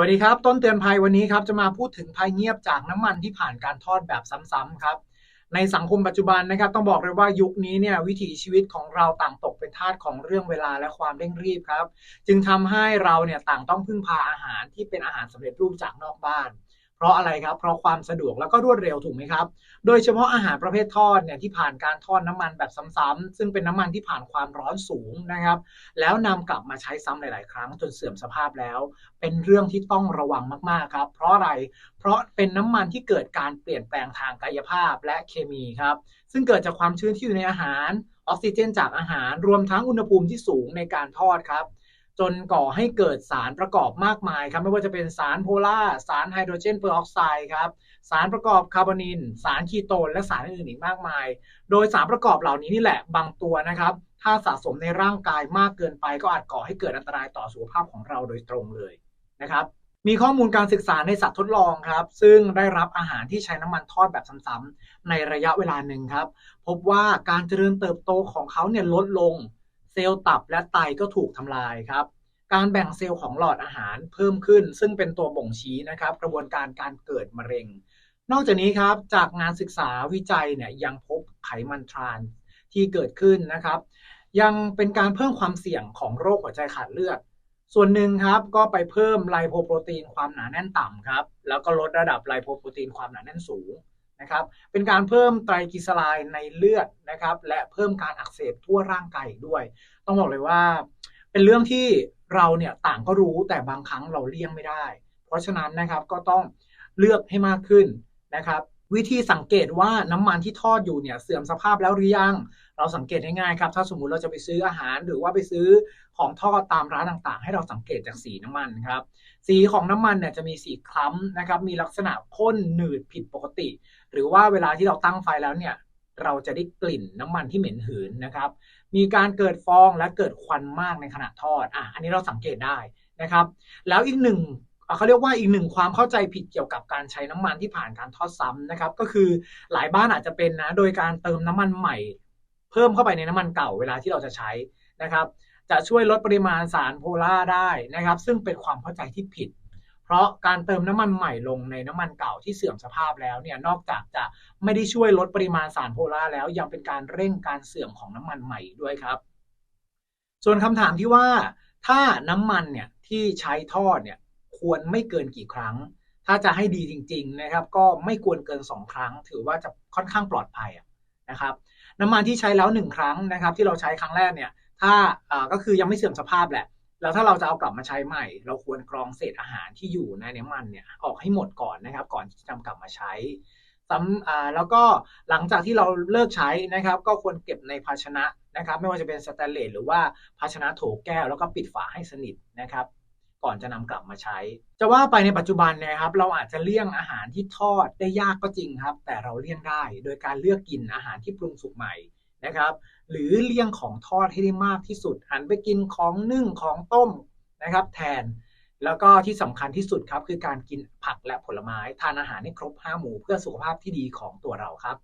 วัสดีครับ ต้นเตือนภัยวันนี้ครับจะมาพูดถึงภัยเงียบจากน้ำมันที่ผ่านการทอดแบบซ้ำๆครับ ในสังคมปัจจุบันนะครับต้องบอกเลยว่ายุคนี้เนี่ยวิถีชีวิตของเราต่างตกเป็นทาสของเรื่องเวลาและความเร่งรีบครับ จึงทำให้เราเนี่ยต่างต้องพึ่งพาอาหารที่เป็นอาหารสำเร็จรูปจากนอกบ้าน เพราะอะไรครับ เพราะความสะดวกแล้วก็รวดเร็วถูกไหมครับ โดยเฉพาะอาหารประเภททอดเนี่ยที่ผ่านการทอดน้ำมันแบบซ้ำๆซึ่งเป็นน้ำมันที่ผ่านความร้อนสูงนะครับ แล้วนำกลับมาใช้ซ้ำหลาย ๆ ครั้งจนเสื่อมสภาพแล้ว เป็นเรื่องที่ต้องระวังมากๆครับ เพราะอะไร เพราะเป็นน้ำมันที่เกิดการเปลี่ยนแปลงทางกายภาพและเคมีครับ ซึ่งเกิดจากความชื้นที่อยู่ในอาหารออกซิเจนจากอาหารรวมทั้งอุณหภูมิที่สูงในการทอดครับ จนก่อให้เกิดสารประกอบมากมายครับไม่ว่าจะเป็นสารโพล่าสารไฮโดรเจนเปอร์ออกไซด์ครับสารประกอบคาร์บอนิน สารคีโตน และสารอื่นๆอีกมากมาย โดยสารประกอบเหล่านี้นี่แหละบางตัวนะครับ ถ้าสะสมในร่างกายมากเกินไปก็อาจก่อให้เกิดอันตรายต่อสุขภาพของเราโดยตรงเลยนะครับมีข้อมูลการศึกษาในสัตว์ทดลองครับ ซึ่งได้รับอาหารที่ใช้น้ำมันทอดแบบซ้ำๆในระยะเวลาหนึ่งครับ พบว่าการเจริญเติบโตของเขาเนี่ยลดลง เซลล์ตับและไตก็ถูกทำลายครับ การแบ่งเซลล์ของหลอดอาหารเพิ่มขึ้น ซึ่งเป็นตัวบ่งชี้นะครับ กระบวนการการเกิดมะเร็ง นอกจากนี้ครับจากงานศึกษาวิจัยเนี่ยยังพบไขมันทรานที่เกิดขึ้นนะครับ ยังเป็นการเพิ่มความเสี่ยงของโรคหัวใจขาดเลือด ส่วนหนึ่งครับก็ไปเพิ่มไลโพโปรตีนความหนาแน่นต่ำครับแล้วก็ลดระดับไลโพโปรตีนความหนาแน่นสูง นะครับ เป็นการเพิ่มไตรกลีเซอไรด์ในเลือดนะครับ และเพิ่มการอักเสบทั่วร่างกายด้วย ต้องบอกเลยว่า เป็นเรื่องที่เราเนี่ยต่างก็รู้แต่บางครั้งเราเลี่ยงไม่ได้ เพราะฉะนั้นนะครับก็ต้องเลือกให้มากขึ้นนะครับ วิธีสังเกตว่าน้ำมันที่ทอดอยู่เนี่ยเสื่อมสภาพแล้วหรือยัง เราสังเกตง่ายๆครับ ถ้าสมมุติเราจะไปซื้ออาหารหรือว่าไปซื้อของทอดตามร้านต่างๆ ให้เราสังเกตจากสีน้ำมันครับ สีของน้ำมันเนี่ยจะมีสีคล้ำนะครับ มีลักษณะข้นหนืดผิดปกติ หรือว่าเวลาที่เราตั้งไฟแล้วเนี่ยเราจะได้กลิ่นน้ำมันที่เหม็นหืนนะครับ มีการเกิดฟองและเกิดควันมากในขณะทอดอะอันนี้เราสังเกตได้นะครับ แล้วอีกหนึ่ง เขาเรียกว่าอีกหนึ่งความเข้าใจผิดเกี่ยวกับการใช้น้ำมันที่ผ่านการทอดซ้ำนะครับ ก็คือหลายบ้านอาจจะเป็นนะโดยการเติมน้ำมันใหม่ เพิ่มเข้าไปในน้ำมันเก่าเวลาที่เราจะใช้นะครับ จะช่วยลดปริมาณสารโพล่าได้นะครับ ซึ่งเป็นความเข้าใจที่ผิด เพราะการเติมน้ำมันใหม่ลงในน้ำมันเก่าที่เสื่อมสภาพแล้วเนี่ยนอกจากจะไม่ได้ช่วยลดปริมาณสารโพล่าแล้วยังเป็นการเร่งการเสื่อมของน้ำมันใหม่ด้วยครับ ส่วนคำถามที่ว่าถ้าน้ำมันเนี่ยที่ใช้ทอดเนี่ย ควรไม่เกินกี่ครั้ง ถ้าจะให้ดีจริง ๆนะครับ ก็ไม่ควรเกิน 2 ครั้ง ถือว่าจะค่อนข้างปลอดภัยนะครับ น้ำมันที่ใช้แล้ว 1 ครั้งนะครับ ที่เราใช้ครั้งแรกเนี่ย ถ้าก็คือยังไม่เสื่อมสภาพแหละ แล้วถ้าเราจะเอากลับมาใช้ใหม่ เราควรกรองเศษอาหารที่อยู่ในน้ำมันเนี่ยออกให้หมดก่อนนะครับ ก่อนที่จะนำกลับมาใช้ซ้ำแล้วก็หลังจากที่เราเลิกใช้นะครับ ก็ควรเก็บในภาชนะนะครับ ไม่ว่าจะเป็นสแตนเลสหรือว่าภาชนะโถแก้ว แล้วก็ปิดฝาให้สนิทนะครับ ก่อนจะนำกลับมาใช้ จะว่าไปในปัจจุบันนะครับ เราอาจจะเลี่ยงอาหารที่ทอดได้ยากก็จริงครับ แต่เราเลี่ยงได้ โดยการเลือกกินอาหารที่ปรุงสุกใหม่นะครับ หรือเลี่ยงของทอดให้ได้มากที่สุดหันไปกินของนึ่งของต้มนะครับ แทน แล้วก็ที่สำคัญที่สุดครับ คือการกินผักและผลไม้ ทานอาหารให้ครบ 5 หมู่เพื่อสุขภาพที่ดีของตัวเราครับ